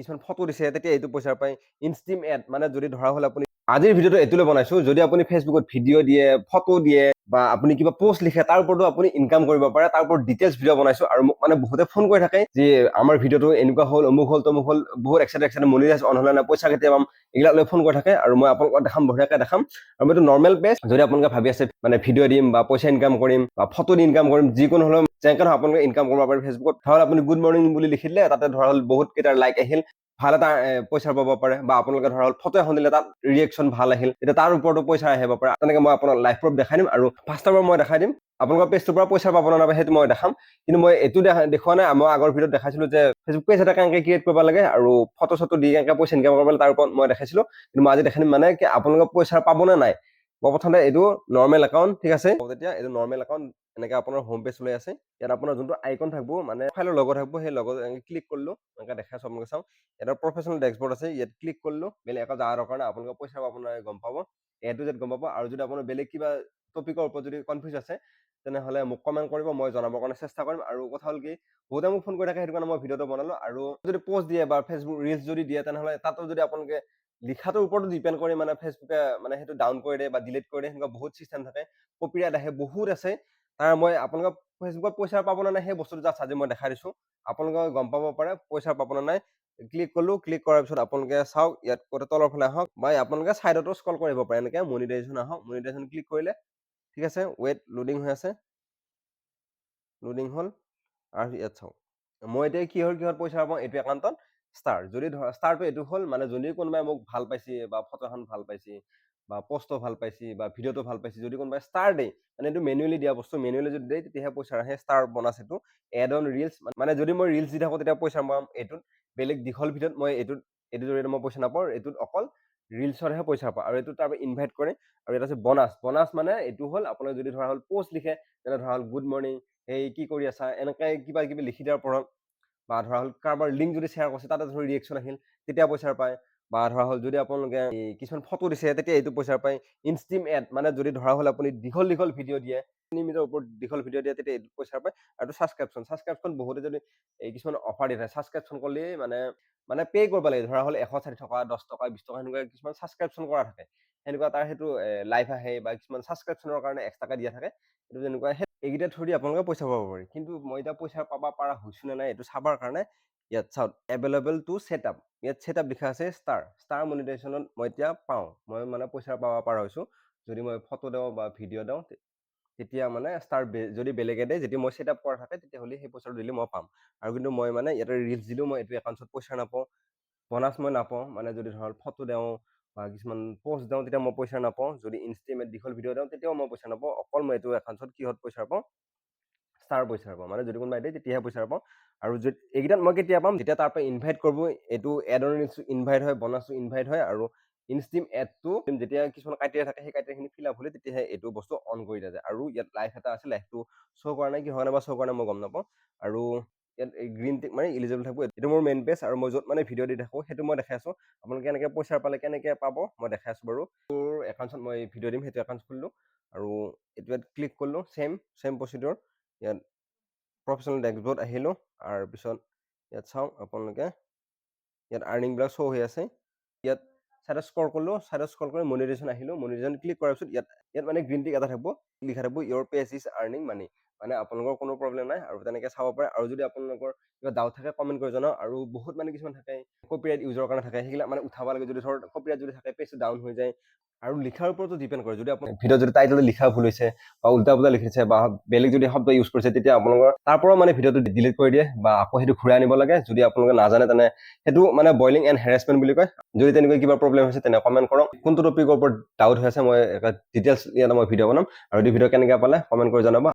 কিছুমান ফটো দিছে, তেতিয়া এইটো পইচা পায় ইনষ্টিম এড মানে যদি ধৰা হ'ল আপুনি, আজিৰ ভিডিঅ'টো এইটোলৈ বনাইছো, যদি আপুনি ফেচবুকত ভিডিঅ' দিয়ে ফটো দিয়ে, বা আপুনি কিবা পোষ্ট লিখে, তাৰ ওপৰতো আপুনি ইনকাম কৰিব পাৰে, তাৰ ওপৰত ডিটেইলছ ভিডিঅ' বনাইছো, আৰু মোক মানে বহুতে ফোন কৰি থাকে যে আমাৰ ভিডিঅ'টো এনেকুৱা হ'ল, অমুক হ'ল, তমুক হ'ল, বহুত এক্সাইটেড এক্সাইটেড মনিটাইজ অন হ'লে পইচা কেতিয়া পাম, এইবিলাক লৈ ফোন কৰি থাকে, আৰু মই আপোনালোকক দেখাম, বঢ়িয়াকৈ দেখাম, আৰু এইটো নৰ্মেল পেজ যদি আপোনালোকে ভাবি আছে মানে ভিডিঅ' দিম, বা পইচা ইনকাম কৰিম, বা ফটো দি ইনকাম কৰিম, যিকোনো হ'লেও যেনেকৈ ধৰক আপোনালোকে ইনকাম কৰিব পাৰে ফেচবুকত ধৰা হ'ল আপুনি গুড মৰ্ণিং বুলি লিখি দিলে, তাতে ধৰা হ'ল বহুত কেইটা লাইক আহিল, ভালো এটা পইচা পাব পাৰে, বা আপোনালোকে ধৰা হ'ল ফটো এখন দিলে তাত ৰিয়েকশ্যন ভালো আহিল তেতিয়া তাৰ ওপৰতো পইচা আহিব পাৰে। তেনেকে মই আপোনাক লাইভ প্ৰুফ দেখাই দিম আৰু ফাৰ্ষ্টৰ পৰা মই দেখাই দিম। আপোনালোকৰ পেজটোৰ পৰা পইচা পাব নাপায় সেইটো মই দেখাম। কিন্তু মই এইটো দেখা, দেখুওৱা নাই। মই আগৰ ভিডিঅ'ত দেখাইছিলো যে ফেচবুক পেজ এটা কেনেকৈ ক্ৰিয়েট কৰিব লাগে আৰু ফটো চটো দি কেনেকৈ পইচা ইনকাম কৰিব লাগে, তাৰ ওপৰত মই দেখাইছিলো। কিন্তু মই আজি দেখাই দিম মানে কি আপোনালোকে পইচা পাব নে নাই? মই প্ৰথমতে এইটো নৰ্মেল একাউণ্ট ঠিক আছে? তেতিয়া এইটো নৰ্মেল একাউণ্ট এনেকৈ আপোনাৰ হোম পেজ লৈ আছে। ইয়াত আপোনাৰ যোনটো আইকন থাকিব মানে ফাইলৰ লগত থাকিব, সেই লগত ক্লিক কৰিলোঁ, এনেকৈ দেখাইছোঁ আপোনালোকে চাওঁ। এটা প্ৰফেচনেল ডেক্সবৰ্ড আছে, ইয়াত ক্লিক কৰিলোঁ, বেলেগ একো যাৰ কাৰণে আপোনালোকে পইচা আপোনাৰ, গম পাব এ টু গম পাব। আৰু যদি আপোনাৰ বেলেগ কিবা টপিকৰ ওপৰত যদি কনফিউজ আছে, তেনেহ'লে মোক কমেণ্ট কৰিব, মই জনাবৰ কাৰণে চেষ্টা কৰিম। আৰু কথা হ'ল কি, বহুতে মোক ফোন কৰি থাকে, সেইটো কাৰণে মই ভিডিঅ'টো বনালোঁ। আৰু যদি পষ্ট দিয়ে বা ফেচবুক ৰিলচ যদি দিয়ে, তেনেহ'লে তাতো যদি আপোনালোকে লিখাটোৰ ওপৰতো ডিপেণ্ড কৰি মানে ফেচবুকে মানে সেইটো ডাউন কৰি দিয়ে বা ডিলিট কৰি দিয়ে, সেনেকুৱা বহুত চিষ্টেম থাকে। কপিৰাইট আহে, বহুত আছে। তাৰ মই আপোনালোকে ফেচবুকত পইচা পাব নে নাই সেই বস্তুটো জাষ্ট আজি মই দেখাই দিছোঁ। আপোনালোকে গম পাব পাৰে পইচা পাব নে নাই। ক্লিক কৰিলোঁ ক্লিক কৰাৰ পিছত আপোনালোকে চাওক ইয়াত ক'ত তলৰ ফালে আহক বা আপোনালোকে ছাইডতো স্কল কৰিব পাৰে এনেকৈ মনিটাইজেশ্যন আহক মনিটাইজেশ্যন ক্লিক কৰিলে ঠিক আছে ৱেইট লোডিং হৈ আছে। লোডিং হ'ল আৰু ইয়াত চাওক। মই এতিয়া কি হ'ল কিহত পইচা পাওঁ এইটো একাউণ্টত ষ্টাৰ। যদি ধৰা ষ্টাৰটো এইটো হ'ল মানে যদি কোনোবাই মোক ভাল পাইছে বা ফটোখন ভাল পাইছে বা পষ্টটো ভালো পাইছে বা ভিডিঅ'টো ভালো পাইছে, যদি কোনোবাই ষ্টাৰ দিয়ে মানে এইটো মেনুৱেলি দিয়া বস্তু মেনুৱেলি যদি দিয়ে তেতিয়াহে পইচা আহে ষ্টাৰ বনাছ এইটো। এড অন ৰিলচ মানে যদি মই ৰিলচ দি থাকোঁ, তেতিয়া পইচা পাম এইটোত। বেলেগ দীঘল ভিডিঅ'ত মই এইটোত এইটোৰ জৰিয়তে মই পইচা নাপাওঁ এইটোত অকল ৰিলচৰহে পইচা পাওঁ। আৰু এইটো তাৰপৰা ইনভাইট কৰে আৰু এটা আছে বনাছ বনাছ মানে এইটো হ'ল আপোনাৰ যদি ধৰা হ'ল পষ্ট লিখে তেনে ধৰা হ'ল গুড মৰ্ণিং এই কি কৰি আছা? এনেকৈ কিবা কিবি লিখি দিয়াৰ ওপৰত, বা ধৰা হ'ল কাৰোবাৰ লিংক যদি শ্বেয়াৰ কৰিছে, তাতে ধৰি ৰিয়েকশ্যন আহিল, তেতিয়া পইচা পায়। বা ধৰা হ'ল যদি আপোনালোকে কিছুমান ফটো দিছে তেতিয়া এইটো পইচা পায় ইনষ্টিম এড মানে যদি ধৰা হ'ল আপুনি দীঘল দীঘল ভিডিঅ' দিয়ে তিনি মিনিটৰ ওপৰত দীঘল ভিডিঅ' দিয়ে তেতিয়া এইটো পইচা পায় আৰু ছাবস্ক্ৰিপশ্যন ছাবস্ক্ৰিপশ্যন বহুতে যদি এই কিছুমান অফাৰ দি থাকে ছাবস্ক্ৰিপশ্যন কৰিলেই মানে মানে পে' কৰিব লাগে। ধৰা হ'ল এশ ষাঠি টকা দহ টকা বিছ টকা সেনেকুৱা কিছুমান ছাবস্ক্ৰিপশ্যন কৰা থাকে। সেনেকুৱা তাৰ সেইটো লাইভ আহে বা কিছুমান ছাবস্ক্ৰিপশ্যনৰ কাৰণে এক্সট্ৰাকৈ দিয়া থাকে। এইটো যেনেকুৱা সেই এইকেইটা থ্ৰু দি আপোনালোকে পইচা পাব পাৰি। কিন্তু মই এতিয়া পইচা পাব পৰা হৈছোঁ নে নাই এইটো চাবৰ কাৰণে ইয়াত চাওক এভেইলেবল টু ছেট আপ ইয়াত ছেট আপ লিখা আছে ষ্টাৰ ষ্টাৰ মনিটাইজেশ্যনত মই এতিয়া পাওঁ। মই মানে পইচা পাব পৰা হৈছোঁ। যদি মই ফটো দিওঁ বা ভিডিঅ' দিওঁ তেতিয়া মানে ষ্টাৰ যদি বেলেগে দিয়ে যদি মই ছেট আপ কৰা থাকে তেতিয়াহ'লে সেই পইচাটো দিলে মই পাম। আৰু কিন্তু মই মানে ইয়াতে ৰিলচ দিলেও মই এইটো একাউণ্টত পইচা নাপাওঁ। বনাছ মই নাপাওঁ। মানে যদি ধৰক ফটো দিওঁ বা কিছুমান পষ্ট দিওঁ তেতিয়া মই পইচা নাপাওঁ। যদি ইনষ্টিমেট দীঘল ভিডিঅ' দিওঁ তেতিয়াও মই পইচা নাপাওঁ। অকল মই এইটো একাউণ্টত কিহত পইচা পাওঁ? ষ্টাৰ পইচা পাওঁ। মানে যদি কোনোবাই দিয়ে তেতিয়াহে পইচা পাওঁ। আৰু যদি এইকেইটাত মই কেতিয়া পাম? যেতিয়া তাৰ পৰা ইনভাইট কৰিব এইটো এডৰ ইনভাইট হয় বনাছো ইনভাইট হয় আৰু ইনষ্টিম এডটো যেতিয়া কিছুমান ক্ৰাইটেৰিয়া থাকে সেই ক্ৰাইটেৰিয়াখিনি ফিল আপ হ'লে তেতিয়াহে এইটো বস্তু অন কৰি দিয়া যায়। আৰু ইয়াত লাইভ এটা আছে লাইভটো শ্ব' কৰা নাই কি হয় নাই বা শ্ব' কৰা নাই মই গম নাপাওঁ। আৰু ইয়াত গ্ৰীণ টিক মানে ইলিজিবল থাকিব। এইটো মোৰ মেইন পেজ আৰু মই য'ত মানে ভিডিঅ' দি থাকোঁ সেইটো মই দেখাই আছোঁ। আপোনালোকে কেনেকৈ পইচা পালে কেনেকৈ পাব মই দেখাই আছোঁ বাৰু। মোৰ একাউণ্টত মই ভিডিঅ' দিম সেইটো একাউণ্ট খুলিলোঁ। আৰু এইটো ইয়াত ক্লিক কৰিলোঁ ছেম ছেম প্ৰচিডিঅ'ৰ ইয়াত প্ৰফেচনেল ডেক্সবৰ্ড আহিলোঁ আৰু পিছত ইয়াত চাওঁ আপোনালোকে। ইয়াত আৰ্নিংবিলাক শ্ব' হৈ আছে। ইয়াত ছাইডত স্কল কৰিলোঁ ছাইডত স্কল কৰি মনিটাইজেশ্যন আহিলোঁ। মনিটাইজেশ্যন ক্লিক কৰাৰ পিছত ইয়াত ইয়াত মানে গ্ৰীণ টিক এটা থাকিব। লিখা থাকিব ইয়ৰ পেজ ইজ আৰ্নিং মানি মানে আপোনালোকৰ কোনো প্ৰব্লেম নাই আৰু তেনেকৈ চাব পাৰে। আৰু যদি আপোনালোকৰ কিবা ডাউট থাকে কমেণ্ট কৰি জনাওক। আৰু বহুত মানে কিছুমান থাকে কপিৰাইট ইউজৰ কাৰণে থাকে। সেইবিলাক মানে উঠাব লাগে যদি ধৰক কপিৰাইট যদি থাকে পেজটো ডাউন হৈ যায়। আৰু লিখাৰ ওপৰতো ডিপেণ্ড কৰে। যদি আপোনাৰ ভিডিঅ' যদি টাইটল লিখা ভুল হৈছে বা উল্টা পুল্টা লিখিছে বা বেলেগ যদি শব্দ ইউজ কৰিছে তেতিয়া আপোনালোকৰ তাৰ পৰাও মানে ভিডিঅ'টো ডিলিট কৰি দিয়ে বা আকৌ সেইটো ঘূৰাই আনিব লাগে। যদি আপোনালোকে নাজানে তেনে সেইটো মানে বইলিং এণ্ড হেৰেচমেণ্ট বুলি কয়। যদি তেনেকৈ কিবা প্ৰব্লেম হৈছে তেনে কমেণ্ট কৰক। কোনটো টপিকৰ ওপৰত ডাউট হৈ আছে মই ডিটেইলছ ইয়াত মই ভিডিঅ' বনাম। আৰু এইটো ভিডিঅ' কেনেকৈ পালে কমেণ্ট কৰি জনাব।